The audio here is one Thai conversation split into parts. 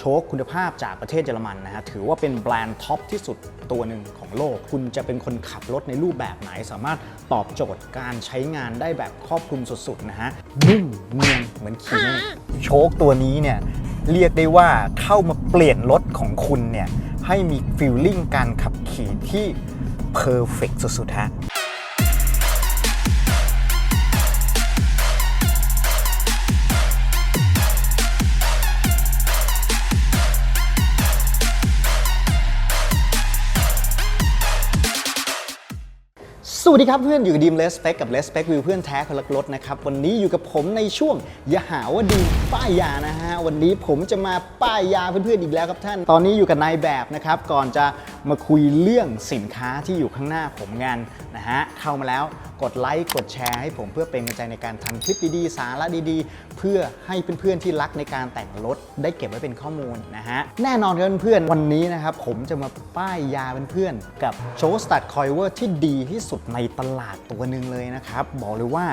โชคคุณภาพจากประเทศเยอรมันนะฮะถือว่าเป็นแบรนด์ท็อปที่สุดตัวหนึ่งของโลก คุณจะเป็นคนขับรถในรูปแบบไหน สามารถตอบโจทย์การใช้งานได้แบบครอบคลุมสุดๆนะฮะนุ่มเนียนเหมือนขี่โชคตัวนี้เนี่ยเรียกได้ว่าเข้ามาเปลี่ยนรถของคุณเนี่ยให้มีฟีลลิ่งการขับขี่ที่เพอร์เฟกสุดๆฮะ วัสดีครับเพื่อนอยู่กับดีมเลสเปกกับเลสเปกวิวเพื่อนแท้คนละรถนะครับ วันนี้อยู่กับผมในช่วงอย่าหาว่าดีป้ายยานะฮะ วันนี้ผมจะมาป้ายยาเพื่อนๆอีกแล้วครับท่าน ตอนนี้อยู่กับนายแบบนะครับ ก่อนจะ มาคุยเรื่องสินค้าที่อยู่ข้างหน้าผมกันนะฮะเข้ามาแล้วกดไลค์กดแชร์ให้ผมเพื่อเป็นกำลังใจในการทำคลิปดีๆ สาระดีๆ เพื่อให้เพื่อนๆที่รักในการแต่งรถได้เก็บไว้เป็นข้อมูลนะฮะแน่นอนเพื่อนๆวันนี้นะครับผมจะมาป้ายยาเพื่อนๆกับโชว์สตัดคอยเวอร์ที่ดีที่สุดในตลาดตัวหนึ่งเลยนะครับบอกเลยว่า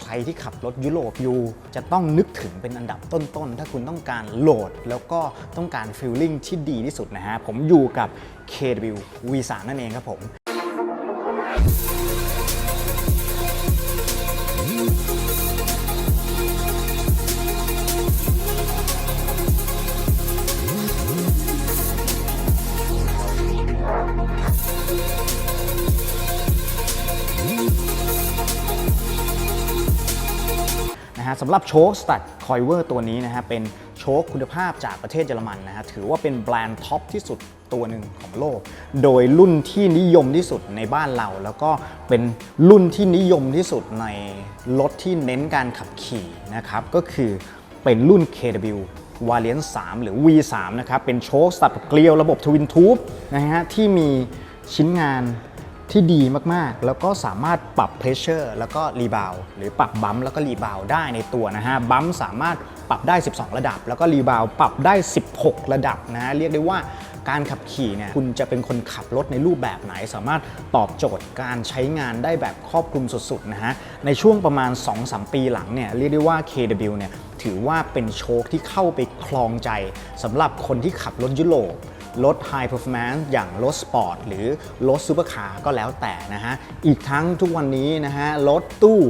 ใครที่ขับรถยุโรปอยู่ จะต้องนึกถึงเป็นอันดับต้นๆ ถ้าคุณต้องการโหลด แล้วก็ต้องการฟีลลิ่งที่ดีที่สุดนะฮะ ผมอยู่กับ KW V3 นั่นเองครับผมนะฮะสำหรับโชคสตัดคอยเวอร์ตัวนี้นะฮะเป็น โชคคุณภาพจากประเทศเยอรมันนะฮะถือว่าเป็นแบรนด์ท็อปที่สุดตัวหนึ่งของโลก โดยรุ่นที่นิยมที่สุดในบ้านเรา แล้วก็เป็นรุ่นที่นิยมที่สุดในรถที่เน้นการขับขี่นะครับก็คือเป็นรุ่น KW v a r i a n t 3หรือ V3 นะครับ เป็นโชคสตัดเกลียวระบบทวินทูบนะฮะที่มีชิ้นงานที่ดีมากๆ แล้วก็สามารถปรับเพรสเชอร์แล้วก็รีบาวหรือปรับบัมป์แล้วก็รีบาวได้ในตัวนะฮะบัมป์สามารถ ปรับได้ 12 ระดับ แล้วก็รีบาวปรับได้ 16 ระดับนะฮะเรียกได้ว่าการขับขี่เนี่ยคุณจะเป็นคนขับรถในรูปแบบไหน สามารถตอบโจทย์การใช้งานได้แบบครอบคลุมสุดๆนะฮะในช่วงประมาณ 2-3 ปีหลังเนี่ยเรียกได้ว่า KW เนี่ยถือว่าเป็นโชคที่เข้าไปคลองใจสำหรับคนที่ขับรถยุโรป รถ High Performance อย่างรถสปอร์ตหรือรถซูเปอร์คาร์ก็แล้วแต่นะฮะ อีกทั้งทุกวันนี้นะฮะรถตู้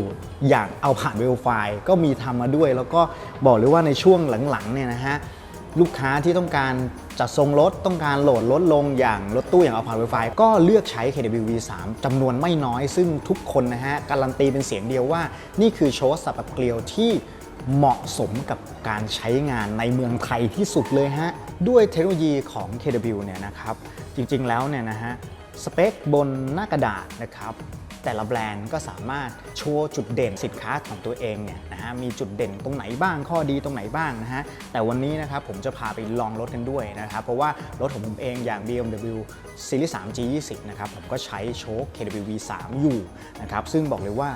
อย่างเอาผ่านเวลไฟก็มีทำมาด้วย แล้วก็บอกเลยว่าในช่วงหลังๆเนี่ยนะฮะลูกค้าที่ต้องการจัดทรงรถต้องการโหลดลดลงอย่างรถตู้อย่างเอาผ่านเวลไฟก็เลือกใช้ KW V3 จำนวนไม่น้อยซึ่งทุกคนนะฮะ การันตีเป็นเสียงเดียวว่า นี่คือโชว์สับเกลียวที่ เหมาะสมกับการใช้งานในเมืองไทยที่สุดเลยฮะ ด้วยเทคโนโลยีของ KW เนี่ยนะครับ จริงๆแล้วเนี่ยนะฮะ สเปคบนหน้ากระดาษนะครับแต่ละแบรนด์ก็สามารถโชว์จุดเด่นสินค้าของตัวเองเนี่ยนะฮะมีจุดเด่นตรงไหนบ้างข้อดีตรงไหนบ้างนะฮะแต่วันนี้นะครับผมจะพาไปลองรถกันด้วยนะครับเพราะว่ารถของผมเองอย่าง BMW Series 3 G20 นะครับผมก็ใช้โชค KW V3 อยู่นะครับซึ่งบอกเลยว่า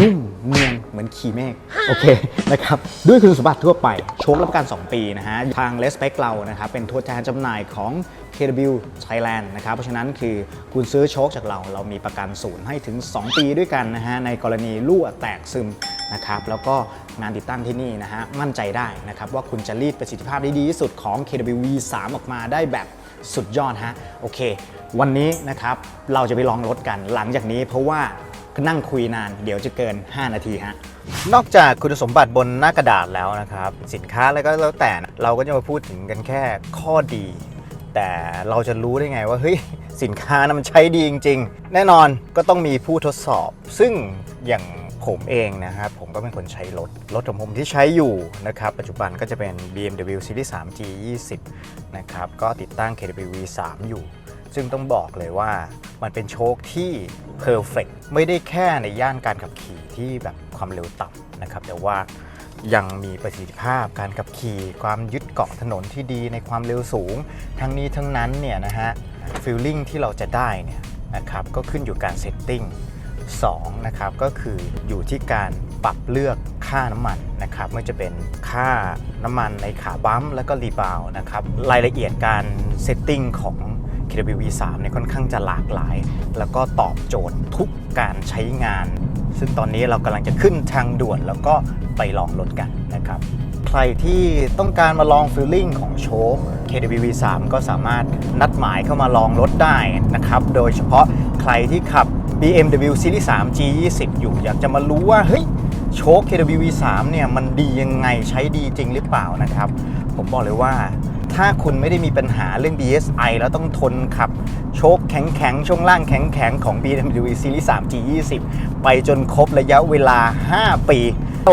นุ่มเนียนเหมือนขี่เมฆโอเคนะครับด้วยคุณสมบัติทั่วไปโชครับประกัน 2 ปีนะฮะ ทาง r e s p e c t เรานะครับเป็นตัวแทนจำหน่ายของ KW Thailand นะครับเพราะฉะนั้นคือคุณซื้อโชคจากเรา เรามีประกันศูนย์ให้ถึง 2 ปีด้วยกันนะฮะ ในกรณีรั่วแตกซึมนะครับแล้วก็งานติดตั้งที่นี่นะฮะ มั่นใจได้นะครับว่าคุณจะรีดประสิทธิภาพได้ดีที่สุดของ KW V3 ออกมาได้แบบสุดยอดฮะโอเค วันนี้นะครับเราจะไปลองรถกันหลังจากนี้เพราะว่า นั่งคุยนานเดี๋ยวจะเกิน 5 นาทีฮะ นอกจากคุณสมบัติบนหน้ากระดาษแล้วนะครับ สินค้าอะไรก็แล้วแต่นะเราก็จะมาพูดถึงกันแค่ข้อดี แต่เราจะรู้ได้ไงว่าเฮ้ยสินค้านะมันใช้ดีจริง ๆ แน่นอนก็ต้องมีผู้ทดสอบ ซึ่งอย่างผมเองนะครับ ผมก็เป็นคนใช้รถ รถของผมที่ใช้อยู่นะครับ ปัจจุบันก็จะเป็น BMW Series 3 G20 นะครับ ก็ติดตั้ง KW V3 อยู่ ซึ่งต้องบอกเลยว่ามันเป็นโชคที่เพอร์เฟกไม่ได้แค่ในย่านการขับขี่ที่แบบความเร็วต่ำนะครับ แต่ว่ายังมีประสิทธิภาพการขับขี่ ความยึดเกาะถนนที่ดีในความเร็วสูง ทั้งนี้ทั้งนั้นเนี่ยนะฮะฟีลลิ่งที่เราจะได้เนี่ยนะครับก็ขึ้นอยู่การเซตติ้ง2นะครับก็คืออยู่ที่การปรับเลือกค่าน้ำมันนะครับไม่ว่าจะเป็นค่าน้ำมันในขาบัมแล้วก็รีบาวด์นะครับรายละเอียดการเซตติ้งของ KW V3 เนี่ยค่อนข้างจะหลากหลาย แล้วก็ตอบโจทย์ทุกการใช้งาน ซึ่งตอนนี้เรากำลังจะขึ้นทางด่วนแล้วก็ไปลองรถกันนะครับ ใครที่ต้องการมาลองฟิลลิ่งของโชค KWV 3ก็สามารถนัดหมายเข้ามาลองรถได้นะครับ โดยเฉพาะใครที่ขับ BMW Series 3 G20 อยู่อยากจะมารู้ว่า เฮ้ยโชค KWV 3เนี่ยมันดียังไงใช้ดีจริงหรือเปล่านะครับ ผมบอกเลยว่า ถ้าคุณไม่ได้มีปัญหาเรื่อง BSI แล้วต้องทนขับ โชคแข็งๆ ช่วงล่างแข็งๆ ของ BMW Series 3 G20 ไปจนครบระยะเวลา 5 ปี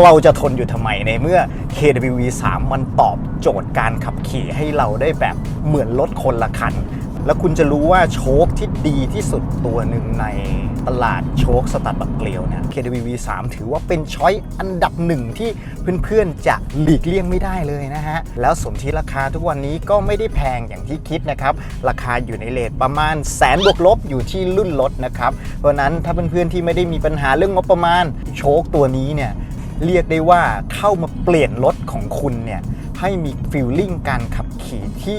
เราจะทนอยู่ทำไมในเมื่อ KWV 3มันตอบโจทย์การขับขี่ให้เราได้แบบเหมือนรถคนละคัน แล้วคุณจะรู้ว่าโชคที่ดีที่สุดตัวหนึ่งในตลาดโชคสตัดบักเกลียวเนี่ย KWV 3 ถือว่าเป็นช้อยอันดับหนึ่งที่เพื่อนๆจะหลีกเลี่ยงไม่ได้เลยนะฮะ แล้วสมที่ราคาทุกวันนี้ก็ไม่ได้แพงอย่างที่คิดนะครับ ราคาอยู่ในเลทประมาณแสนบวกลบอยู่ที่รุ่นรถนะครับ เพราะนั้นถ้าเพื่อนๆที่ไม่ได้มีปัญหาเรื่องงบประมาณโชคตัวนี้เนี่ยเรียกได้ว่าเข้ามาเปลี่ยนรถของคุณเนี่ยให้มีฟีลลิ่งการขับขี่ที่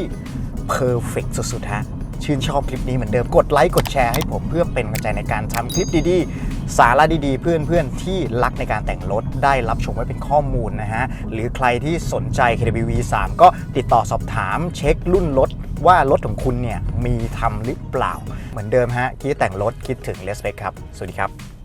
เพอร์เฟกสุดๆฮะชื่นชอบคลิปนี้เหมือนเดิม กดไลค์ กดแชร์ให้ผมเพื่อเป็นกำลังใจในการทำคลิปดีๆ สาระดีๆ เพื่อนๆ ที่รักในการแต่งรถได้รับชมไว้เป็นข้อมูลนะฮะ หรือใครที่สนใจ KWV 3ก็ติดต่อสอบถามเช็ครุ่นรถว่ารถของคุณเนี่ยมีทำหรือเปล่า เหมือนเดิมฮะคิดแต่งรถคิดถึงเลสเปคครับ สวัสดีครับ